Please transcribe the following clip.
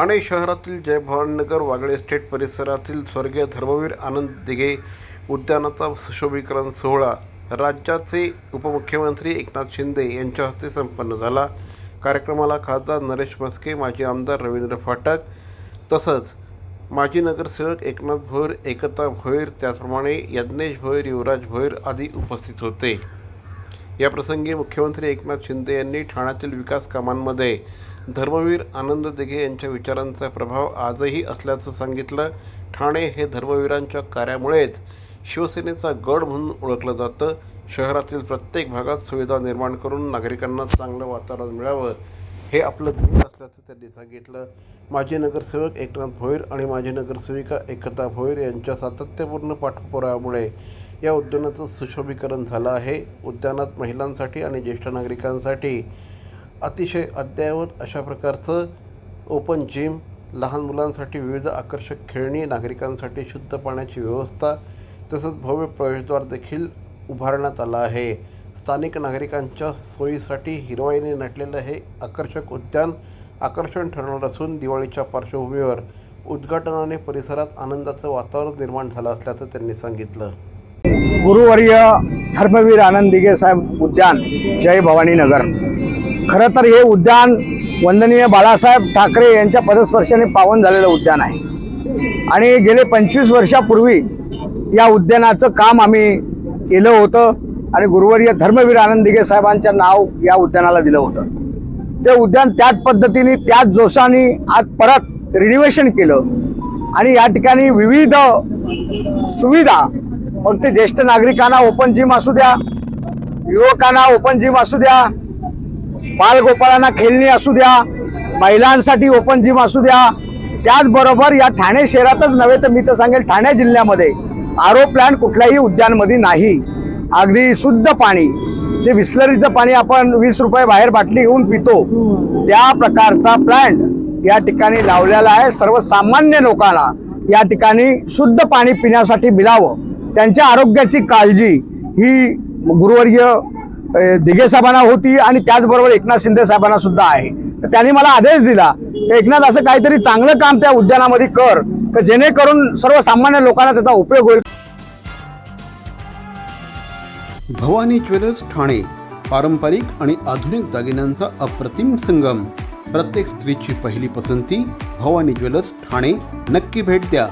ठाणे शहरातील जयभवानीनगर वागळे स्टेट परिसरातील स्वर्गीय धर्मवीर आनंद दिघे उद्यानाचा सुशोभीकरण सोहळा. राज्याचे उपमुख्यमंत्री एकनाथ शिंदे यांच्या हस्ते संपन्न झाला. कार्यक्रमाला खासदार नरेश मस्के माजी आमदार रवींद्र फाटक तसंच माजी नगरसेवक एकनाथ भोईर एकता भोईर त्याचप्रमाणे यज्ञेश भोईर युवराज भोईर आदी उपस्थित होते. याप्रसंगी मुख्यमंत्री एकनाथ शिंदे यांनी ठाण्यातील विकास कामांमध्ये धर्मवीर आनंद दिघे यांच्या विचारांचा प्रभाव आजही असल्याचं सांगितलं. ठाणे हे धर्मवीरांच्या कार्यामुळेच शिवसेनेचा गड म्हणून ओळखलं जातं. शहरातील प्रत्येक भागात सुविधा निर्माण करून नागरिकांना चांगलं वातावरण मिळावं हे आपलं ध्येय असल्याचं त्यांनी सांगितलं. माजी नगरसेवक एकनाथ भोईर आणि माजी नगरसेविका एकता भोईर यांच्या सातत्यपूर्ण पाठपुराव्यामुळे या उद्यानाचं सुशोभीकरण झालं आहे. उद्यानात महिलांसाठी आणि ज्येष्ठ नागरिकांसाठी अतिशय अद्ययावत अशा प्रकारचं ओपन जिम लहान मुलांसाठी विविध आकर्षक खेळणी नागरिकांसाठी शुद्ध पाण्याची व्यवस्था तसंच भव्य प्रवेशद्वार देखील उभारण्यात आलं आहे. स्थानिक नागरिकांच्या सोयीसाठी हिरवाईने नटलेलं हे आकर्षक उद्यान आकर्षण ठरणार असून दिवाळीच्या पार्श्वभूमीवर उद्घाटनाने परिसरात आनंदाचं वातावरण निर्माण झालं असल्याचं त्यांनी सांगितलं. गुरुवर्य धर्मवीर आनंद दिघे साहेब उद्यान जय भवानी नगर. खरं तर हे उद्यान वंदनीय बाळासाहेब ठाकरे यांच्या पदस्पर्शाने पावन झालेलं उद्यान आहे. आणि गेले पंचवीस वर्षापूर्वी या उद्यानाचं काम आम्ही केलं होतं आणि गुरुवर्य धर्मवीर आनंद दिघे साहेबांचं नाव या उद्यानाला दिलं होतं. ते उद्यान त्याच पद्धतीने त्याच जोशाने आज परत रिनिवेशन केलं. आणि या ठिकाणी विविध सुविधा मग ते ज्येष्ठ नागरिकांना ओपन जिम असू द्या युवकांना ओपन जिम असू द्या बालगोपाळांना खेळणी असू द्या महिलांसाठी ओपन जिम असू द्या त्याचबरोबर या ठाणे शहरातच नव्हे तर मी तर सांगेल ठाणे जिल्ह्यामध्ये आरो प्लॅन कुठल्याही उद्यानमध्ये नाही. अगदी शुद्ध पाणी जे विस्लरीचं पाणी आपण वीस रुपये बाहेर बाटली घेऊन पितो त्या प्रकारचा प्लॅन्ट या ठिकाणी लावलेला आहे. सर्वसामान्य लोकांना या ठिकाणी शुद्ध पाणी पिण्यासाठी मिळावं. त्यांच्या आरोग्याची काळजी ही गुरुवर्गीय दिघे साहेबांना होती आणि त्याचबरोबर एकनाथ शिंदे साहेबांना सुद्धा आहे. तर त्यांनी मला आदेश दिला की एकनाथ असं काहीतरी चांगलं काम त्या उद्यानामध्ये कर जेणेकरून सर्वसामान्य लोकांना त्याचा उपयोग होईल. भवानी ज्वेलर्स ठाणे पारंपरिक आणि आधुनिक दागिन्यांचा अप्रतिम संगम. प्रत्येक स्त्रीची पहिली पसंती भवानी ज्वेलर्स ठाणे. नक्की भेट द्या.